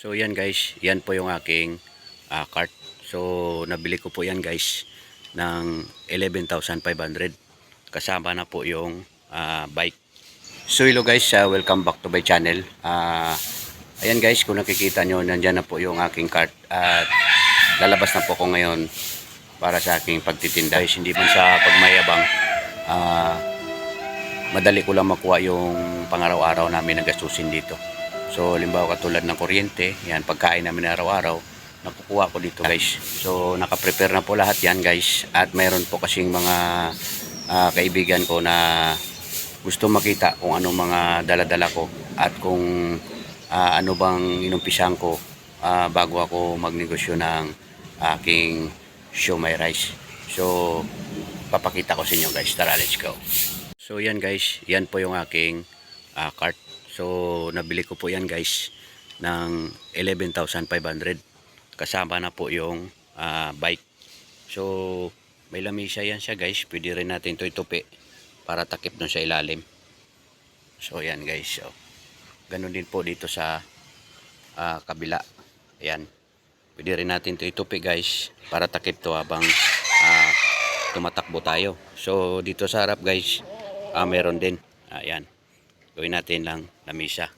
So yan guys, yan po yung aking ah, cart. So nabili ko po yan guys ng 11,500 kasama na po yung ah, bike. So hello guys, ah, welcome back to my channel. Ah, ayan guys, kung nakikita nyo, nandyan na po yung aking cart at lalabas na po ko ngayon para sa aking pagtitinda. Guys, hindi man sa pagmayabang, ah, madali ko lang makuha yung pangaraw-araw namin na gastusin dito. So, limbawa katulad ng kuryente, yan, pagkain namin araw-araw, nakukuha ko dito guys. So, nakaprepare na po lahat yan guys. At mayroon po kasing mga ah, kaibigan ko na gusto makita kung ano mga daladala ko at kung ah, ano bang inumpisahan ko ah, bago ako magnegosyo ng aking show my rice. So, papakita ko sa inyo guys. Tara, let's go. So, yan guys. Yan po yung aking ah, cart. So, nabili ko po yan guys ng 11,500. Kasama na po yung ah, bike. So, may lamisa yan siya guys. Pwede rin natin ito itupi para takip dun sa ilalim. So, yan guys. So, ganun din po dito sa ah, kabila. Ayan. Pwede rin natin ito itupi guys para takip to habang ah, tumatakbo tayo. So, dito sa harap guys, ah, meron din. Ayan. Gawin natin lang lamisa.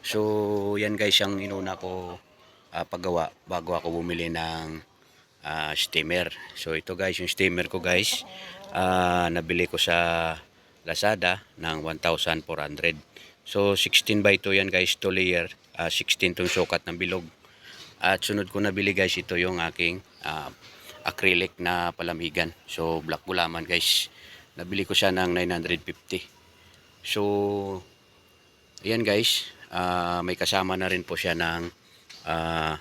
So, yan guys ang inuna ko ah, paggawa bago ako bumili ng ah, steamer. So, ito guys yung steamer ko guys. ah, nabili ko sa Lazada ng 1,400. So, 16 by 2 yan guys, 2 layer. ah, 16 tong sukat ng bilog. At sunod ko nabili guys, ito yung aking ah, acrylic na palamigan. So, black gulaman guys. Nabili ko siya ng 950. So, ayan guys, ah, may kasama na rin po siya ng ah,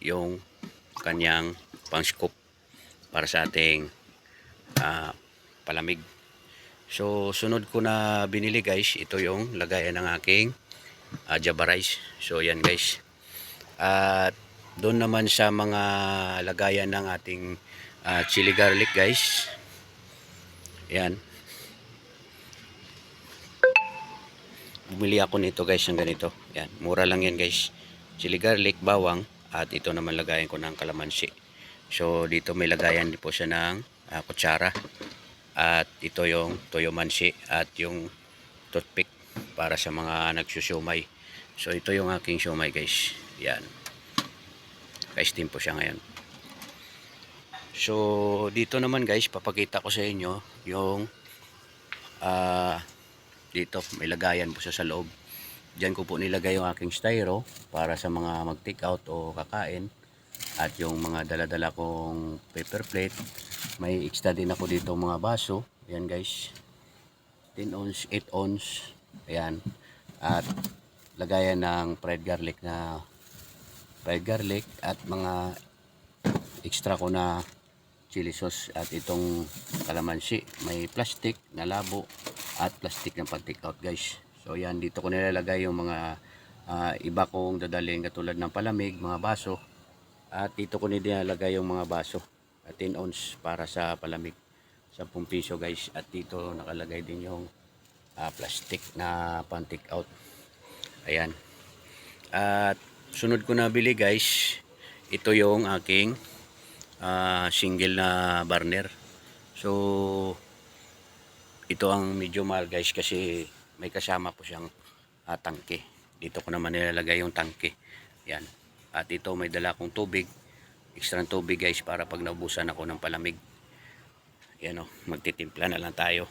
yung kanyang pang scoop para sa ating ah, palamig. So, sunod ko na binili guys, ito yung lagayan ng aking uh, java rice. So, yan guys. At doon naman sa mga lagayan ng ating ah, chili garlic guys. Yan. Bumili ako nito guys ng ganito. Yan. Mura lang yan guys. Chili garlic, bawang. At ito naman lagayan ko ng kalamansi. So dito may lagayan po siya ng ah, kutsara. At ito yung toyo mansi at yung toothpick para sa mga nagsusyumay. So ito yung aking siumay guys. Yan. Ka-steam po siya ngayon. So dito naman guys, papakita ko sa inyo yung ah dito may lagayan po siya sa loob. Diyan ko po nilagay yung aking styro para sa mga mag-take out o kakain. At yung mga dala-dala kong paper plate. May extra din ako dito mga baso. Ayan guys. 10 ounce, 8 ounce. Ayan. At lagayan ng fried garlic na fried garlic at mga extra ko na chili sauce at itong kalamansi. May plastic na labo at plastic ng pag-take out guys. So yan, dito ko nilalagay yung mga ah, iba kong dadaling katulad ng palamig, mga baso. At dito ko nilalagay yung mga baso. At 10 ounce para sa palamig. 10 piso guys. At dito nakalagay din yung ah, plastic na pan-take out. Ayan. At sunod ko na bili guys, ito yung aking ah, single na burner. So, ito ang medyo mahal guys kasi may kasama po siyang ah, tangke. Dito ko naman nilalagay yung tangke. Yan. At ito may dala kong tubig. Extra tubig guys para pag naubusan ako ng palamig. Yan o, magtitimpla na lang tayo.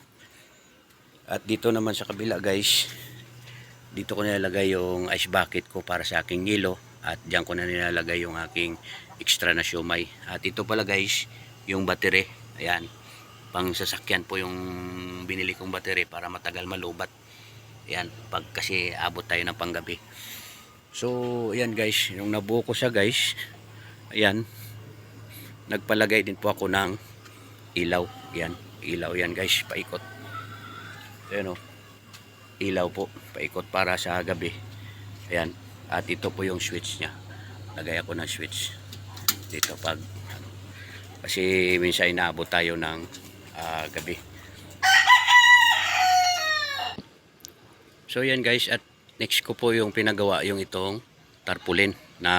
At dito naman sa kabila guys, dito ko nilalagay yung ice bucket ko para sa aking nilo. At diyan ko na nilalagay yung aking extra na siomay. At ito pala guys, yung battery. Ayan pang sasakyan po yung binili kong battery para matagal malubat. Yan pag kasi abot tayo ng panggabi. So ayan guys yung nabuo ko siya guys ayan nagpalagay din po ako ng ilaw. Yan ilaw yan guys paikot. Ayan o ilaw po paikot para sa gabi. Ayan at ito po yung switch nya lagay ako ng switch dito pag ano, kasi minsan inaabot tayo ng ah, gabi. So yan guys at next ko po yung pinagawa yung itong tarpaulin na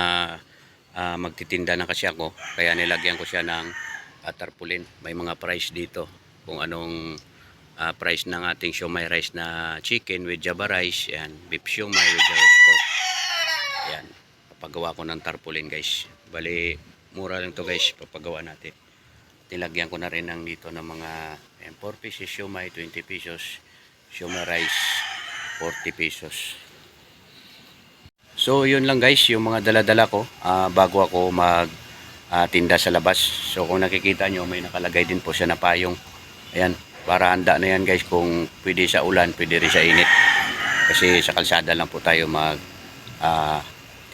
ah, magtitinda na kasi ako. Kaya nilagyan ko siya ng ah, tarpaulin. May mga price dito kung anong ah, price ng ating siomay rice na chicken with java rice. Yan, beef siomay with java pork. Yan, papagawa ko ng tarpaulin guys. Bali, mura lang to guys, papagawa natin. Nilagyan ko na rin ng dito ng mga ayan, 4 pieces siomay, 20 pesos. Siomay rice, 40 pesos. So, yun lang guys, yung mga dala-dala ko ah, bago ako mag ah, tinda sa labas. So, kung nakikita nyo, may nakalagay din po siya na payong. Ayan, para handa na yan guys kung pwede sa ulan, pwede rin sa init. Kasi sa kalsada lang po tayo mag ah,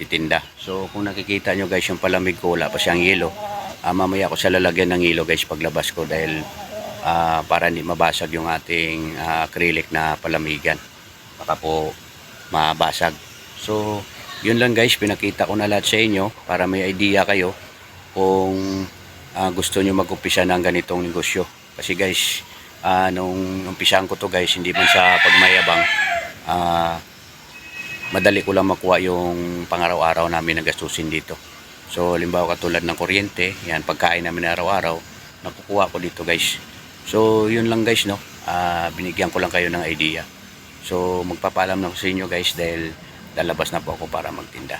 titinda. So, kung nakikita nyo guys, yung palamig ko, wala pa siyang yelo. Ah, mamaya ko siya lalagyan ng yelo guys paglabas ko dahil ah, para hindi mabasag yung ating ah, acrylic na palamigan. Baka po mabasag. So, yun lang guys, pinakita ko na lahat sa inyo para may idea kayo kung ah, gusto nyo mag-umpisa ng ganitong negosyo. Kasi guys, ah, nung umpisahan ko to guys, hindi man sa pagmayabang, ah, madali ko lang makuha yung pangaraw-araw namin na gastusin dito. So, limbawa katulad ng kuryente, yan, pagkain namin araw-araw, nakukuha ko dito guys. So, yun lang guys, no? Ah, binigyan ko lang kayo ng idea. So, magpapaalam na ako sa inyo guys dahil lalabas na po ako para magtinda.